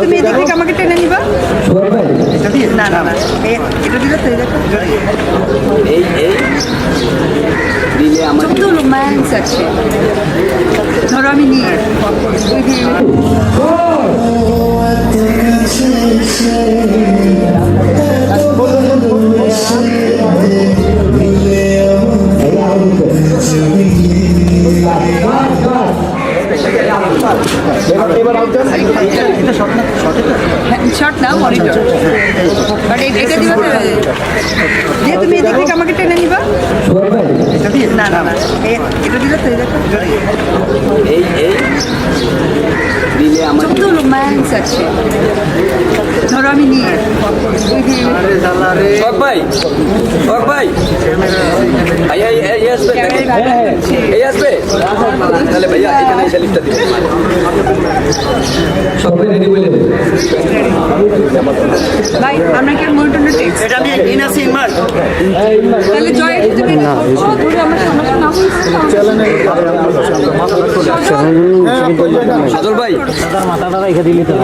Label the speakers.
Speaker 1: তুমি এদিক থেকে আমাকে টেনে নিবা। না না না। এটা দিলে তো এই
Speaker 2: এই এই দিলে আমার
Speaker 1: তো রোম্যান্স আছে। ধরো আমি নিয়ে ওই যে শর্ট না মনিটর বাট এটা দিবা দিয়ে তুমি এদিক থেকে আমাকে টেনে নিবা। না না না। এটা দিলে তো এই
Speaker 2: এই এই দিলে আমার
Speaker 1: তো রোম্যান্স আছে। ধরো আমি নিয়ে
Speaker 2: শখ ভাই শখ ভাই। এই- এই আসবে? এই আসবে? তাহলে ভাইয়া এখানে এসে লিফটটা দিবেন ভাই রেডি বলে
Speaker 1: ভাই আমরা কি মনিটরটা টেক্সট
Speaker 3: এটা আমি ইনাসি ইমার
Speaker 1: তাহলে জয় তুমি এটা করছ, ধরে আমার সমস্যা না হলে
Speaker 2: সাদর ভাই।
Speaker 4: সাদর মাথাটা রেখে দিলি তো।